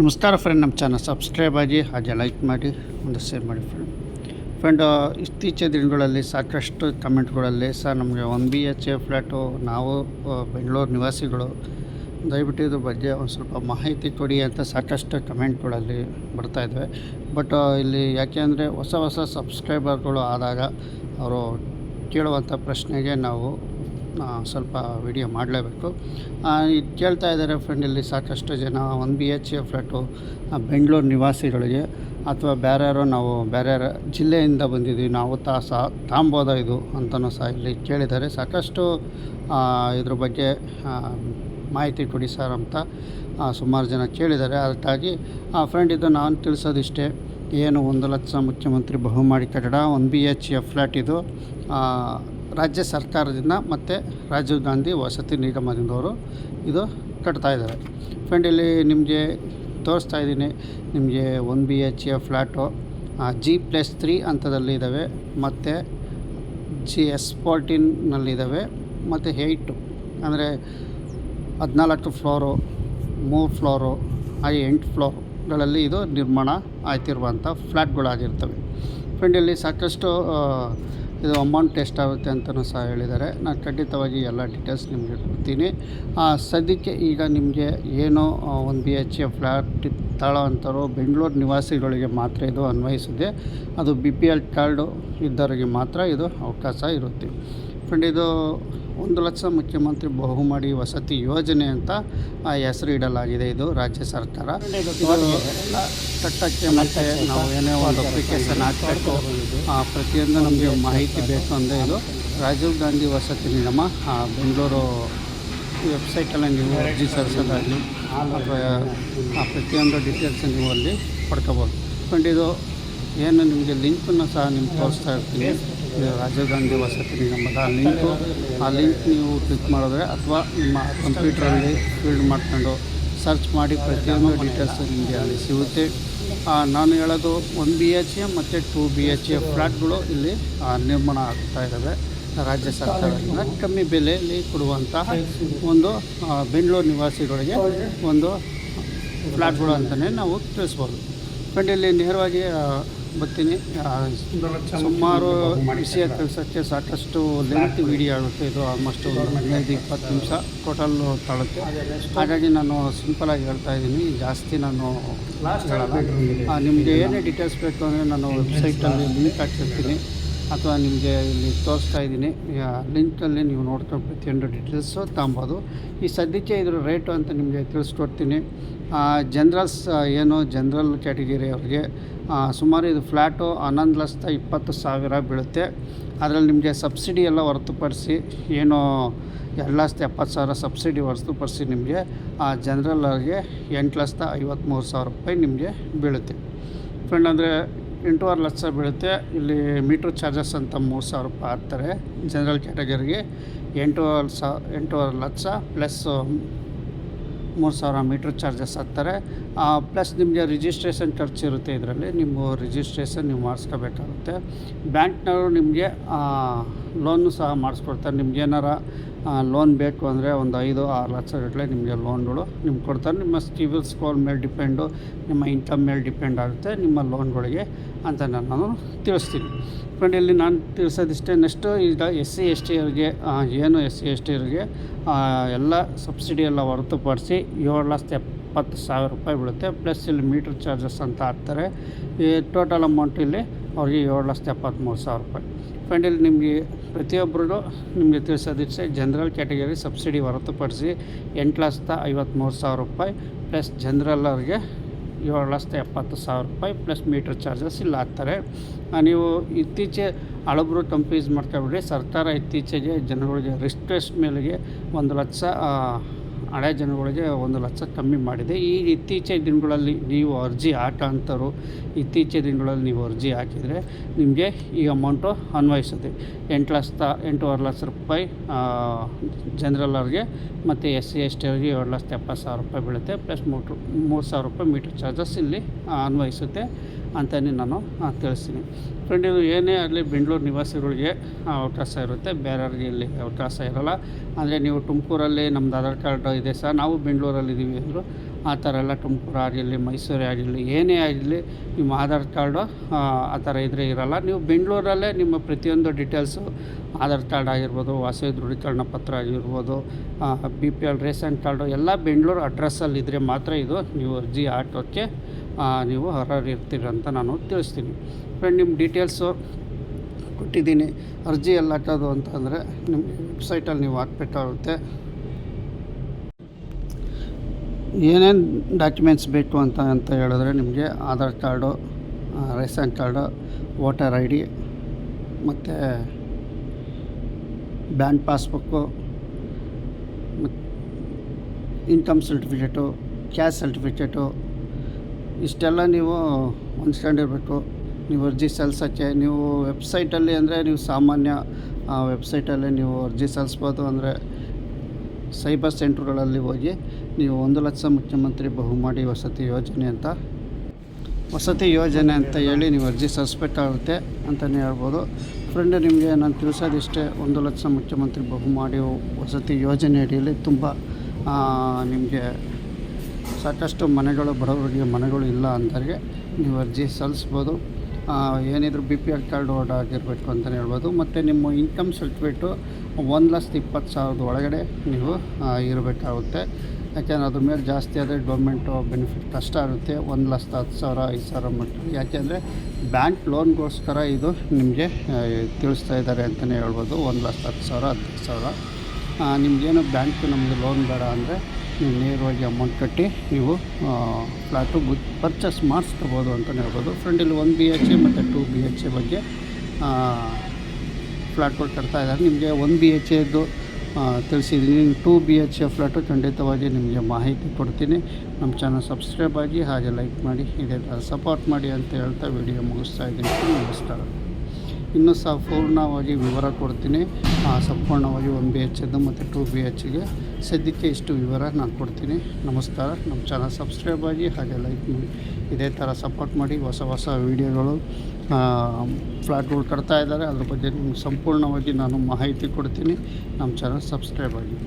ನಮಸ್ಕಾರ ಫ್ರೆಂಡ್ ನಮ್ಮ channel subscribe ಆಗಿ ಹಾಗೆ ಲೈಕ್ ಮಾಡಿ, ಒಂದು ಶೇರ್ ಮಾಡಿ ಫ್ರೆಂಡ್ ಫ್ರೆಂಡ್ ಇತ್ತೀಚಿನ ದಿನಗಳಲ್ಲಿ ಸಾಕಷ್ಟು ಕಮೆಂಟ್ಗಳಲ್ಲಿ ಸರ್ ನಮಗೆ one B H A flat ನಾವು ಬೆಂಗಳೂರು ನಿವಾಸಿಗಳು, ದಯವಿಟ್ಟು ಇದ್ರ ಬಗ್ಗೆ ಒಂದು ಸ್ವಲ್ಪ ಮಾಹಿತಿ ಕೊಡಿ ಅಂತ ಸಾಕಷ್ಟು ಕಮೆಂಟ್ಗಳಲ್ಲಿ ಬರ್ತಾ ಇದ್ವಿ. ಬಟ್ ಇಲ್ಲಿ ಯಾಕೆ ಅಂದರೆ ಹೊಸ ಹೊಸ ಸಬ್ಸ್ಕ್ರೈಬರ್ಗಳು ಆದಾಗ, ಅವರು ಕೇಳುವಂಥ ಪ್ರಶ್ನೆಗೆ ನಾವು ಸ್ವಲ್ಪ ವಿಡಿಯೋ ಮಾಡಲೇಬೇಕು. ಇದು ಕೇಳ್ತಾ ಇದ್ದಾರೆ ಫ್ರೆಂಡ್ ಇಲ್ಲಿ ಸಾಕಷ್ಟು ಜನ one B H A flat Bengaluru ನಿವಾಸಿಗಳಿಗೆ ಅಥವಾ ಬೇರೆಯಾರೋ ನಾವು ಬೇರೆ ಜಿಲ್ಲೆಯಿಂದ ಬಂದಿದ್ದೀವಿ, ನಾವು ತಾ ಸಹ ತಾಂಬೋದ ಇದು ಅಂತಲೂ ಸಹ ಇಲ್ಲಿ ಕೇಳಿದ್ದಾರೆ. ಸಾಕಷ್ಟು ಇದ್ರ ಬಗ್ಗೆ ಮಾಹಿತಿ ಕೊಡಿ ಸರ್ ಅಂತ ಸುಮಾರು ಜನ ಕೇಳಿದ್ದಾರೆ. ಅದಕ್ಕಾಗಿ ಫ್ರೆಂಡ್ ಇದು ನಾನು ತಿಳಿಸೋದಿಷ್ಟೇ, ಏನು ಒಂದು ಲಕ್ಷ ಮುಖ್ಯಮಂತ್ರಿ ಬಹುಮಾಡಿ ಕಟ್ಟಡ one B H A flat ಇದು ರಾಜ್ಯ ಸರ್ಕಾರದಿಂದ ಮತ್ತು ರಾಜೀವ್ ಗಾಂಧಿ ವಸತಿ ನಿಗಮದಿಂದವರು ಇದು ಕಟ್ತಾ ಇದ್ದಾರೆ. ಫ್ರೆಂಡ್ ಇಲ್ಲಿ ನಿಮಗೆ ತೋರಿಸ್ತಾ ಇದ್ದೀನಿ. ನಿಮಗೆ one B H A flat G plus three ಹಂತದಲ್ಲಿ ಇದ್ದಾವೆ ಮತ್ತು ಜಿ ಎಸ್ ಫೋರ್ಟೀನ್ನಲ್ಲಿದ್ದಾವೆ ಮತ್ತು ಏಯ್ಟು ಅಂದರೆ ಹದಿನಾಲ್ಕು ಫ್ಲೋರು ಮೂರು ಫ್ಲೋರು ಹಾಗೆ ಎಂಟು ಫ್ಲೋರ್ಗಳಲ್ಲಿ ಇದು ನಿರ್ಮಾಣ ಆಯ್ತಿರುವಂಥ ಫ್ಲ್ಯಾಟ್ಗಳಾಗಿರ್ತವೆ ಫ್ರೆಂಡ್ ಇಲ್ಲಿ ಸಾಕಷ್ಟು ಇದು ಅಮೌಂಟ್ ಎಷ್ಟಾಗುತ್ತೆ ಅಂತಲೂ ಸಹ ಹೇಳಿದ್ದಾರೆ. ನಾನು ಖಂಡಿತವಾಗಿ ಎಲ್ಲ ಡೀಟೇಲ್ಸ್ ನಿಮಗೆ ಕೊಡ್ತೀನಿ. ಸದ್ಯಕ್ಕೆ ಈಗ ನಿಮಗೆ ಏನು ಒಂದು ಬಿ ಎಚ್ ಎ ಫ್ಲ್ಯಾಟ್ ತಾಳೋವಂಥವ್ರು ಬೆಂಗಳೂರು ನಿವಾಸಿಗಳಿಗೆ ಮಾತ್ರ ಇದು ಅನ್ವಯಿಸಿದೆ. ಅದು ಬಿ ಪಿ ಎಲ್ ಕಾರ್ಡು ಇದ್ದವರಿಗೆ ಮಾತ್ರ ಇದು ಅವಕಾಶ ಇರುತ್ತೆ. ಫ್ರೆಂಡ್ ಇದು ಒಂದು ಲಕ್ಷ ಮುಖ್ಯಮಂತ್ರಿ ಬಹುಮಡಿ ವಸತಿ ಯೋಜನೆ ಅಂತ ಹೆಸರು ಇಡಲಾಗಿದೆ ಇದು ರಾಜ್ಯ ಸರ್ಕಾರ. ಕಟ್ಟಕ್ಕೆ ಮತ್ತೆ ನಾವು ಏನೇ ಒಂದು ಅಪ್ಲಿಕೇಶನ್ ಹಾಕಬೇಕು ಪ್ರತಿಯೊಂದು ನಮಗೆ ಮಾಹಿತಿ ಬೇಕು ಅಂದರೆ ಇದು ರಾಜೀವ್ ಗಾಂಧಿ ವಸತಿ ನಿಗಮ ಬೆಂಗಳೂರು ವೆಬ್ಸೈಟಲ್ಲಿ ನೀವು ಅರ್ಜಿ ಸಲ್ಲಿಸೋದಾಗಲಿ ಅಥವಾ ಪ್ರತಿಯೊಂದು ಡೀಟೇಲ್ಸ್ ನೀವು ಅಲ್ಲಿ ಪಡ್ಕೋಬೋದು. ಫ್ರೆಂಡ್ ಇದು ಏನು ನಿಮಗೆ ಲಿಂಕನ್ನು ಸಹ ನಿಮ್ಗೆ ತೋರಿಸ್ತಾ ಇರ್ತೀನಿ. ರಾಜೀವ್ ಗಾಂಧಿ ವಸತಿ ನಿಗಮದ ಆ ಲಿಂಕು. ಆ ಲಿಂಕ್ ನೀವು ಕ್ಲಿಕ್ ಮಾಡಿದ್ರೆ ಅಥವಾ ನಿಮ್ಮ ಕಂಪ್ಯೂಟ್ರಲ್ಲಿ ಫೀಲ್ಡ್ ಮಾಡ್ಕೊಂಡು ಸರ್ಚ್ ಮಾಡಿ ಪ್ರತಿಯೊಂದು ಡೀಟೇಲ್ಸ್ ನಿಮಗೆ ಅಲ್ಲಿ ಸಿಗುತ್ತೆ. ನಾನು ಹೇಳೋದು ಒನ್ ಬಿ ಎಚ್ ಎ ಮತ್ತು ಟೂ ಬಿ ಎಚ್ ಎ ಫ್ಲ್ಯಾಟ್ಗಳು ಇಲ್ಲಿ ನಿರ್ಮಾಣ ಆಗ್ತಾ ಇದ್ದಾವೆ. ರಾಜ್ಯ ಸರ್ಕಾರದಿಂದ ಕಮ್ಮಿ ಬೆಲೆಯಲ್ಲಿ ಕೊಡುವಂತಹ ಒಂದು ಬೆಂಗಳೂರು ನಿವಾಸಿಗಳಿಗೆ ಒಂದು ಫ್ಲ್ಯಾಟ್ಗಳು ಅಂತಲೇ ನಾವು ತಿಳಿಸ್ಬೋದು. ಫ್ರೆಂಡ್ ಇಲ್ಲಿ ನೇರವಾಗಿ ಬರ್ತೀನಿ. ಸುಮಾರು ವಿಷಯ ತಿಳಿಸೋಕ್ಕೆ ಸಾಕಷ್ಟು ಲೆಂತ್ ವಿಡಿಯೋ ಆಗುತ್ತೆ. ಇದು ಆಲ್ಮೋಸ್ಟ್ ಒಂದು ಹದಿನೈದು, ಇಪ್ಪತ್ತು ನಿಮಿಷ ಟೋಟಲ್ ತಾಳುತ್ತೆ. ಹಾಗಾಗಿ ನಾನು ಸಿಂಪಲಾಗಿ ಹೇಳ್ತಾ ಇದ್ದೀನಿ. ಜಾಸ್ತಿ ನಾನು ಹೇಳಲ್ಲ. ನಿಮಗೆ ಏನೇ ಡೀಟೇಲ್ಸ್ ಬೇಕು ಅಂದರೆ ನಾನು ವೆಬ್ಸೈಟಲ್ಲಿ ಲಿಂಕ್ ಹಾಕಿರ್ತೀನಿ. ಅಥವಾ ನಿಮಗೆ ಇಲ್ಲಿ ತೋರಿಸ್ತಾ ಇದ್ದೀನಿ. ಲಿಂಕಲ್ಲಿ ನೀವು ನೋಡ್ಕೊಂಡು ಪ್ರತಿಯೊಂದು ಡೀಟೇಲ್ಸು ತಗೊಬೋದು. ಈ ಸದ್ಯಕ್ಕೆ ಇದ್ರ ರೇಟು ಅಂತ ನಿಮಗೆ ತಿಳಿಸ್ಕೊಡ್ತೀನಿ. ಜನ್ರಲ್ಸ್ ಏನು ಜನ್ರಲ್ ಕ್ಯಾಟಗಿರಿ ಅವ್ರಿಗೆ ಸುಮಾರು ಇದು ಫ್ಲ್ಯಾಟು ಹನ್ನೊಂದು ಲಕ್ಷದ ಇಪ್ಪತ್ತು ಸಾವಿರ ಬೀಳುತ್ತೆ. ಅದರಲ್ಲಿ ನಿಮಗೆ ಸಬ್ಸಿಡಿ ಎಲ್ಲ ಹೊರತುಪಡಿಸಿ ಏನು ಎರಡು ಲಕ್ಷದ ಎಪ್ಪತ್ತು ಸಾವಿರ ಸಬ್ಸಿಡಿ ಹೊರತುಪಡಿಸಿ ನಿಮಗೆ, ಆ, ಜನರಲ್ ಆಗಿ ಎಂಟು ಲಕ್ಷದ ಐವತ್ತ್ಮೂರು ಸಾವಿರ ರೂಪಾಯಿ ನಿಮಗೆ ಬೀಳುತ್ತೆ. ಫ್ರೆಂಡ್ ಅಂದರೆ ಎಂಟೂವರೆ ಲಕ್ಷ ಬೀಳುತ್ತೆ. ಇಲ್ಲಿ ಮೀಟ್ರ್ ಚಾರ್ಜಸ್ ಅಂತ ಮೂರು ಸಾವಿರ ರೂಪಾಯಿ ಹಾಕ್ತಾರೆ. ಜನರಲ್ ಕ್ಯಾಟಗರಿಗೆ ಎಂಟೂವರೆ ಸಾ ಎಂಟೂವರೆ ಲಕ್ಷ ಪ್ಲಸ್ ಮೂರು ಸಾವಿರ ಮೀಟ್ರ್ ಚಾರ್ಜಸ್ ಹಾಕ್ತಾರೆ. ಪ್ಲಸ್ ನಿಮಗೆ ರಿಜಿಸ್ಟ್ರೇಷನ್ ಖರ್ಚ್ ಇರುತ್ತೆ ಇದರಲ್ಲಿ. ನಿಮ್ಮ ರಿಜಿಸ್ಟ್ರೇಷನ್ ನೀವು ಮಾಡಿಸ್ಕೋಬೇಕಾಗುತ್ತೆ. ಬ್ಯಾಂಕ್ನವರು ನಿಮಗೆ ಲೋನು ಸಹ ಮಾಡಿಸ್ಕೊಡ್ತಾರೆ. ನಿಮ್ಗೆ ಏನಾರ ಲೋನ್ ಬೇಕು ಅಂದರೆ ಒಂದು ಐದು ಆರು ಲಕ್ಷ ಗಟ್ಟಲೆ ನಿಮಗೆ ಲೋನ್ಗಳು ನಿಮ್ಗೆ ಕೊಡ್ತಾರೆ. ನಿಮ್ಮ ಸಿವಿಲ್ ಸ್ಕೋರ್ ಮೇಲೆ ಡಿಪೆಂಡು ನಿಮ್ಮ ಇನ್ಕಮ್ ಮೇಲೆ ಡಿಪೆಂಡ್ ಆಗುತ್ತೆ ನಿಮ್ಮ ಲೋನ್ಗಳಿಗೆ ಅಂತ ನಾನು ತಿಳಿಸ್ತೀನಿ. ಫ್ರೆಂಡ್ ಇಲ್ಲಿ ನಾನು ತಿಳಿಸೋದಿಷ್ಟೇ ನೆಕ್ಸ್ಟು ಈಗ ಎಸ್ ಸಿ ಎಸ್ ಟಿ ಅವ್ರಿಗೆ ಏನು ಎಸ್ ಸಿ ಎಸ್ ಟಿ ಅವ್ರಿಗೆ ಎಲ್ಲ ಸಬ್ಸಿಡಿ ಎಲ್ಲ ಹೊರತುಪಡಿಸಿ ಏಳು ಲಕ್ಷದ ಎಪ್ಪತ್ತು ಸಾವಿರ ರೂಪಾಯಿ ಬೀಳುತ್ತೆ. ಪ್ಲಸ್ ಇಲ್ಲಿ ಮೀಟ್ರ್ ಚಾರ್ಜಸ್ ಅಂತ ಹಾಕ್ತಾರೆ. ಈ ಟೋಟಲ್ ಅಮೌಂಟ್ ಇಲ್ಲಿ ಅವ್ರಿಗೆ ಏಳು ಲಕ್ಷದ ಎಪ್ಪತ್ತ್ಮೂರು ಸಾವಿರ ರೂಪಾಯಿ. ಫ್ರೆಂಡ್ ಇಲ್ಲಿ ನಿಮಗೆ ಪ್ರತಿಯೊಬ್ಬರು ನಿಮಗೆ ತಿಳಿಸೋದಿಷ್ಟೇ ಜನರಲ್ ಕ್ಯಾಟಗರಿ ಸಬ್ಸಿಡಿ ಹೊರತುಪಡಿಸಿ ಎಂಟು ಲಕ್ಷದ ಐವತ್ತ್ಮೂರು ಸಾವಿರ ರೂಪಾಯಿ ಪ್ಲಸ್ ಜನರಲ್ ಅವ್ರಿಗೆ ಏಳು ಲಕ್ಷದ ಎಪ್ಪತ್ತು ಸಾವಿರ ರೂಪಾಯಿ ಪ್ಲಸ್ ಮೀಟ್ರ್ ಚಾರ್ಜಸ್ ಇಲ್ಲಿ ಹಾಕ್ತಾರೆ. ನೀವು ಇತ್ತೀಚೆ ಹಳಬ್ರು ಕಂಪ್ನೀಸ್ ಮಾಡ್ಕೊಬಿಡ್ರಿ ಸರ್ಕಾರ ಇತ್ತೀಚೆಗೆ ಜನಗಳಿಗೆ ರಿಸ್ಟ್ರೆಸ್ಟ್ ಮೇಲೆಗೆ ಒಂದು ಲಕ್ಷ ಹಳೆ ಜನಗಳಿಗೆ ಒಂದು ಲಕ್ಷ ಕಮ್ಮಿ ಮಾಡಿದೆ. ಈ ಇತ್ತೀಚಿನ ದಿನಗಳಲ್ಲಿ ನೀವು ಅರ್ಜಿ ಹಾಕೋಂಥವ್ರು ಇತ್ತೀಚಿನ ದಿನಗಳಲ್ಲಿ ನೀವು ಅರ್ಜಿ ಹಾಕಿದರೆ ನಿಮಗೆ ಈ ಅಮೌಂಟು ಅನ್ವಯಿಸುತ್ತೆ. ಎಂಟು ಲಕ್ಷ, ಎಂಟೂವರೆ ಲಕ್ಷ ರೂಪಾಯಿ ಜನರಲ್ ಅವ್ರಿಗೆ ಮತ್ತು ಎಸ್ ಸಿ ಎಸ್ ಟಿ ಅವ್ರಿಗೆ ಏಳು ಲಕ್ಷದ ಎಪ್ಪತ್ತು ಸಾವಿರ ರೂಪಾಯಿ ಬೀಳುತ್ತೆ. ಪ್ಲಸ್ ಮೂರು ಮೂರು ಸಾವಿರ ರೂಪಾಯಿ ಮೀಟ್ರ್ ಚಾರ್ಜಸ್ ಇಲ್ಲಿ ಅನ್ವಯಿಸುತ್ತೆ. ಅಂತಲೇ ನಾನು ತಿಳಿಸ್ತೀನಿ. ಫ್ರೆಂಡ್ ಇದು ಏನೇ ಆಗಲಿ ಬೆಂಗಳೂರು ನಿವಾಸಿಗಳಿಗೆ ಅವಕಾಶ ಇರುತ್ತೆ. ಬೇರೆಯವ್ರಿಗೆ ಇಲ್ಲಿ ಅವಕಾಶ ಇರೋಲ್ಲ. ಅಂದರೆ ನೀವು ತುಮಕೂರಲ್ಲಿ ನಮ್ಮದು ಆಧಾರ್ ಕಾರ್ಡ್ ಇದೆ ಸರ್. ನಾವು ಬೆಂಗಳೂರಲ್ಲಿ ಇದ್ದೀವಿ ಅಂದರು ಆ ಥರ ಎಲ್ಲ ತುಮಕೂರು ಆಗಿರಲಿ, ಮೈಸೂರೇ ಆಗಿರಲಿ, ಏನೇ ಆಗಿರಲಿ, ನಿಮ್ಮ ಆಧಾರ್ ಕಾರ್ಡು, ಆ ಥರ ಇದ್ರೆ ಇರೋಲ್ಲ. ನೀವು ಬೆಂಗಳೂರಲ್ಲೇ ನಿಮ್ಮ ಪ್ರತಿಯೊಂದು ಡೀಟೇಲ್ಸು ಆಧಾರ್ ಕಾರ್ಡ್ ಆಗಿರ್ಬೋದು, ವಾಸವಿ ದೃಢೀಕರಣ ಪತ್ರ ಆಗಿರ್ಬೋದು B P L ration card, ಎಲ್ಲ ಬೆಂಗಳೂರು ಅಡ್ರೆಸ್ಸಲ್ಲಿ ಇದ್ದರೆ ಮಾತ್ರ ಇದು ನೀವು ಅರ್ಜಿ ಹಾಕೋಕ್ಕೆ ನೀವು ಹೊರಹರಿರ್ತೀರ ಅಂತ ನಾನು ತಿಳಿಸ್ತೀನಿ. ಫ್ರೆಂಡ್ ನಿಮ್ಮ ಡೀಟೇಲ್ಸು ಕೊಟ್ಟಿದ್ದೀನಿ. ಅರ್ಜಿ ಎಲ್ಲ ಹಾಕೋದು ಅಂತಂದರೆ ನಿಮ್ಮ ವೆಬ್ಸೈಟಲ್ಲಿ ನೀವು ಹಾಕ್ಬೇಕಾಗುತ್ತೆ. ಏನೇನು ಡಾಕ್ಯುಮೆಂಟ್ಸ್ ಬೇಕು ಅಂತ ಅಂತ ಹೇಳಿದ್ರೆ ನಿಮಗೆ Aadhaar card ration card, voter I D, ಮತ್ತು bank passbook income certificate caste certificate ಇಷ್ಟೆಲ್ಲ ನೀವು ಹೊಂದ್ಕೊಂಡಿರ್ಬೇಕು ನೀವು ಅರ್ಜಿ ಸಲ್ಲಿಸೋಕ್ಕೆ, ನೀವು ವೆಬ್ಸೈಟಲ್ಲಿ ಅಂದರೆ ನೀವು ಸಾಮಾನ್ಯ ವೆಬ್ಸೈಟಲ್ಲಿ ನೀವು ಅರ್ಜಿ ಸಲ್ಲಿಸ್ಬೋದು ಅಂದರೆ ಸೈಬರ್ ಸೆಂಟ್ರ್ಗಳಲ್ಲಿ ಹೋಗಿ ನೀವು ಒಂದು ಲಕ್ಷ ಮುಖ್ಯಮಂತ್ರಿ ಬಹುಮಾಡಿ ವಸತಿ ಯೋಜನೆ ಅಂತ, ವಸತಿ ಯೋಜನೆ ಅಂತ ಹೇಳಿ ನೀವು ಅರ್ಜಿ ಸಲ್ಲಿಸ್ಬೇಕಾಗುತ್ತೆ ಅಂತಲೇ ಹೇಳ್ಬೋದು. ಫ್ರೆಂಡ್ ನಿಮಗೆ ನಾನು ತಿಳಿಸೋದಿಷ್ಟೇ, ಒಂದು ಲಕ್ಷ ಮುಖ್ಯಮಂತ್ರಿ ಬಹುಮಾಡಿ ವಸತಿ ಯೋಜನೆ ಅಡಿಯಲ್ಲಿ ತುಂಬ ನಿಮಗೆ ಸಾಕಷ್ಟು ಮನೆಗಳು, ಬಡವರಿಗೆ ಮನೆಗಳು ಇಲ್ಲ ಅಂದವ್ರಿಗೆ ನೀವು ಅರ್ಜಿ ಸಲ್ಲಿಸ್ಬೋದು. ಏನಿದ್ರು ಬಿ ಪಿ ಎಲ್ ಕಾರ್ಡ್ ಓಡ್ ಆಗಿರಬೇಕು ಅಂತಲೇ ಹೇಳ್ಬೋದು. ಮತ್ತು ನಿಮ್ಮ ಇನ್ಕಮ್ ಸರ್ಟಿಫಿಕೇಟು ಒಂದು ಲಕ್ಷದ ಇಪ್ಪತ್ತು ಸಾವಿರದ ಒಳಗಡೆ ನೀವು ಇರಬೇಕಾಗುತ್ತೆ. ಯಾಕೆಂದರೆ ಅದ್ರ ಮೇಲೆ ಜಾಸ್ತಿ ಆದರೆ ಗೌರ್ಮೆಂಟು ಬೆನಿಫಿಟ್ ಕಷ್ಟ ಆಗುತ್ತೆ. ಒಂದು ಲಕ್ಷದ ಹತ್ತು ಸಾವಿರ, ಐದು ಸಾವಿರ ಮಟ್ಟ. ಯಾಕೆಂದರೆ ಬ್ಯಾಂಕ್ ಲೋನ್ಗೋಸ್ಕರ ಇದು ನಿಮಗೆ ತಿಳಿಸ್ತಾ ಇದ್ದಾರೆ ಅಂತಲೇ ಹೇಳ್ಬೋದು. ಒಂದು ಲಕ್ಷದ ಹತ್ತು ಸಾವಿರ ಹದಿನೈದು ಸಾವಿರ. ನಿಮಗೇನು ಬ್ಯಾಂಕ್ ನಮಗೆ ಲೋನ್ ಬೇಡ ಅಂದರೆ ನೀವು ನೇರವಾಗಿ ಅಮೌಂಟ್ ಕಟ್ಟಿ ನೀವು ಫ್ಲ್ಯಾಟು ಪರ್ಚೇಸ್ ಮಾಡಿಸ್ಕೋಬೋದು ಅಂತಲೇ ಹೇಳ್ಬೋದು. ಫ್ರೆಂಡ್ ಇಲ್ಲಿ ಒನ್ ಬಿ ಎಚ್ ಎ ಮತ್ತು ಟೂ ಬಿ ಎಚ್ ಎ ಬಗ್ಗೆ ಫ್ಲ್ಯಾಟ್ಗಳು ಕಟ್ತಾ ಇದ್ದಾರೆ. ನಿಮಗೆ ಒನ್ ಬಿ ಎಚ್ ಎದ್ದು ತಿಳಿಸಿದ್ದೀನಿ. Two B H A flat ಖಂಡಿತವಾಗಿ ನಿಮಗೆ ಮಾಹಿತಿ ಕೊಡ್ತೀನಿ. ನಮ್ಮ ಚಾನಲ್ ಸಬ್ಸ್ಕ್ರೈಬ್ ಆಗಿ ಹಾಗೆ ಲೈಕ್ ಮಾಡಿ ಇದೇ ಸಪೋರ್ಟ್ ಮಾಡಿ ಅಂತ ಹೇಳ್ತಾ ವಿಡಿಯೋ ಮುಗಿಸ್ತಾ ಇದ್ದೀನಿ. ನಮಸ್ಕಾರ. ಇನ್ನೂ ಸಹ ಪೂರ್ಣವಾಗಿ ವಿವರ ಕೊಡ್ತೀನಿ. ಸಂಪೂರ್ಣವಾಗಿ ಒನ್ ಬಿ ಎಚ್ ಎದ್ದು ಮತ್ತು ಟು ಬಿ ಎಚ್ಗೆ ಸದ್ಯಕ್ಕೆ ಇಷ್ಟು ವಿವರ ನಾನು ಕೊಡ್ತೀನಿ. ನಮಸ್ಕಾರ. ನಮ್ಮ ಚಾನಲ್ ಸಬ್ಸ್ಕ್ರೈಬ್ ಆಗಿ ಹಾಗೆ ಲೈಕ್ ಮಾಡಿ. ಇದೇ ಥರ ಸಪೋರ್ಟ್ ಮಾಡಿ ಹೊಸ ಹೊಸ ವೀಡಿಯೋಗಳು ಫ್ಲಾಟ್ಗಳು ಕಟ್ತಾ ಇದ್ದಾರೆ. ಅದ್ರ ಬಗ್ಗೆ ನಿಮ್ಗೆ ಸಂಪೂರ್ಣವಾಗಿ ನಾನು ಮಾಹಿತಿ ಕೊಡ್ತೀನಿ. ನಮ್ಮ ಚಾನಲ್ ಸಬ್ಸ್ಕ್ರೈಬ್ ಆಗಿ.